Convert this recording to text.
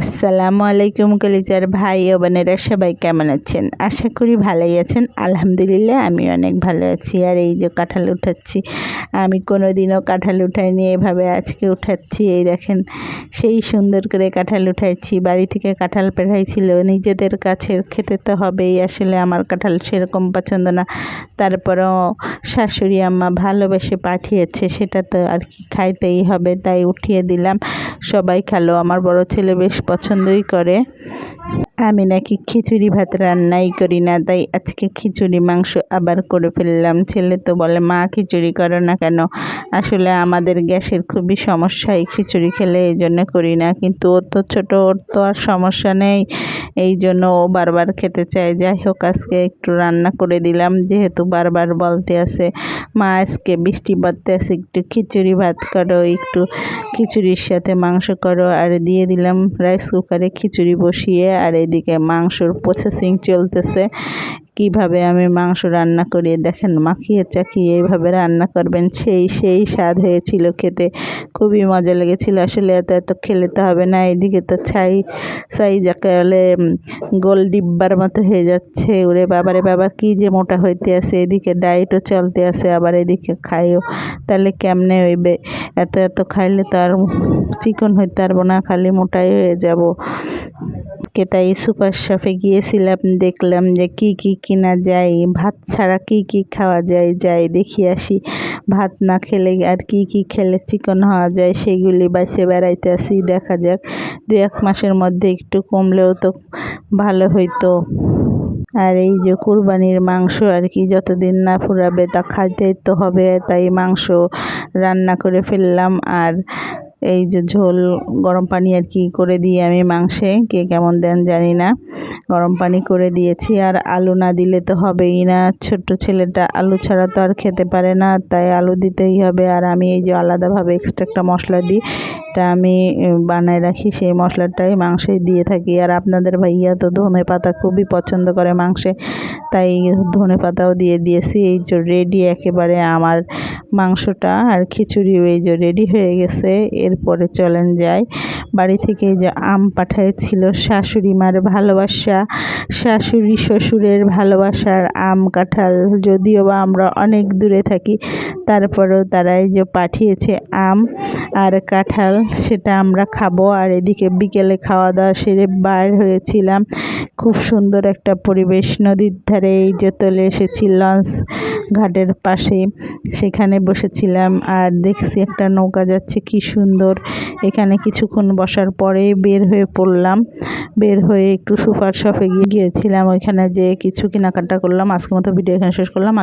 আসসালামু আলাইকুম কলিজার ভাই ও বোনেরা, সবাই কেমন আছেন? আশা করি ভালোই আছেন। আলহামদুলিল্লাহ, আমি অনেক ভালো আছি। আর এই যে কাঁঠাল উঠাচ্ছি, আমি কোনো দিনও কাঁঠাল উঠাইনি এভাবে আজকে উঠাচ্ছি। এই দেখেন, সেই সুন্দর করে কাঁঠাল উঠাইছি। বাড়ি থেকে কাঁঠাল পেড়াইছিল, নিজেদের কাছের খেতে তো হবেই। আসলে আমার কাঁঠাল সেরকম পছন্দ না। তারপরেও শাশুড়ি আম্মা ভালোবেসে পাঠিয়েছে, সেটা তো আর কি খাইতেই হবে, তাই উঠিয়ে দিলাম। সবাই খেলো, আমার বড় ছেলে বেশ পছন্দই করে। আমি নাকি খিচুড়ি ভাত রান্নাই করি না, তাই আজকে খিচুড়ি মাংস আবার করে ফেললাম। ছেলে তো বলে, মা, খিচুড়ি করো না কেন? আসলে আমাদের গ্যাসের খুবই সমস্যা, এই খিচুড়ি খেলে এই জন্য করি না। কিন্তু ও তো ছোটো, ওর তো আর সমস্যা নেই। এই জন্য ও বারবার খেতে চায়। যাই হোক, আজকে একটু রান্না করে দিলাম, যেহেতু বারবার বলতে আছে, মা, আজকে বৃষ্টি পড়তে আছে, একটু খিচুড়ি ভাত করো, একটু খিচুড়ির সাথে মাংস করো। আর দিয়ে দিলাম রাইস কুকারে খিচুড়ি বসিয়ে আর এদিকে মাংসর প্রসেসিং চলতেছে। কীভাবে আমি মাংস রান্না করি দেখেন, মাখিয়ে চাখিয়ে এইভাবে রান্না করবেন, সেই সেই স্বাদ হয়েছিল খেতে। খুবই মজা লেগেছিল, আসলে এত এত খেলে তো হবে না, এদিকে তো ছাই ছাই যাকে বলে গোল ডিব্বার মতো হয়ে যাচ্ছে। ওরে বাবারে বাবা, কি যে মোটা হইতে আছে, এদিকে ডায়েটও চলতে আছে, আবার এদিকে খাইও। তাহলে কেমনে হইবে? এত এত খাইলে তো আর চিকন হইতে পারব না, খালি মোটাই হয়ে যাব। কে তাই সুপার শপে গিয়েছিলাম, দেখলাম যে কি কি কিনা যায়, ভাত ছাড়া কি কি খাওয়া যায়, যাই দেখি আসি। ভাত না খেলে আর কি কি খেলে চিকন হওয়া যায়, সেগুলি বাইসে বেড়াইতে আসি, দেখা যাক। দু এক মাসের মধ্যে একটু কমলেও তো ভালো হইতো। আর এই যে কুরবানির মাংস আর কি যতদিন না ফুরাবে তা খাইতে তো হবে, তাই মাংস রান্না করে ফেললাম। আর এই যে ঝোল, গরম পানি আর কি করে দিয়ে আমি মাংসে, কে কেমন দেন জানি না। গরম পানি করে দিয়েছি, আর আলু না দিলে তো হবেই না। ছোট্ট ছেলেটা আলু ছাড়া তো আর খেতে পারে না, তাই আলু দিতেই হবে। আর আমি এই যে আলাদাভাবে এক্সট্রা একটা মশলা দিই, এটা আমি বানায় রাখি, সেই মশলাটাই মাংসে দিয়ে থাকি। আর আপনাদের ভাইয়া তো ধনে পাতা খুবই পছন্দ করে মাংসে, তাই ধনে পাতাও দিয়ে দিয়েছি। এই যে রেডি একেবারে আমার মাংসটা আর খিচুড়ি ওই যে রেডি হয়ে গেছে। এরপরে চলেন যাই। বাড়ি থেকে যে আম পাঠাইছিল শাশুড়ি মার ভালোবাসা। শাশুড়ি শ্বশুরের ভালোবাসার আম কাঁঠাল। যদিও বা আমরা অনেক দূরে থাকি, তারপরেও তারা এই যে পাঠিয়েছে আম আর কাঁঠাল, সেটা আমরা খাব। আর এদিকে বিকেলে খাওয়া দাওয়া সেরে বার হয়েছিলাম। খুব সুন্দর একটা পরিবেশ। নদীর ধারে এই যে চলে এসেছি লঞ্চ ঘাটের পাশে সেখানে বসেছিলাম আর দেখছি একটা নৌকা যাচ্ছে, কি সুন্দর। এখানে কিছুক্ষণ বসার পরে বের হয়ে পড়লাম। বের হয়ে একটু সুপার শপে গিয়ে গিয়েছিলাম ওইখানে যেয়ে কিছু কেনাকাটা করলাম আজকের মতো ভিডিও এখানে শেষ করলাম।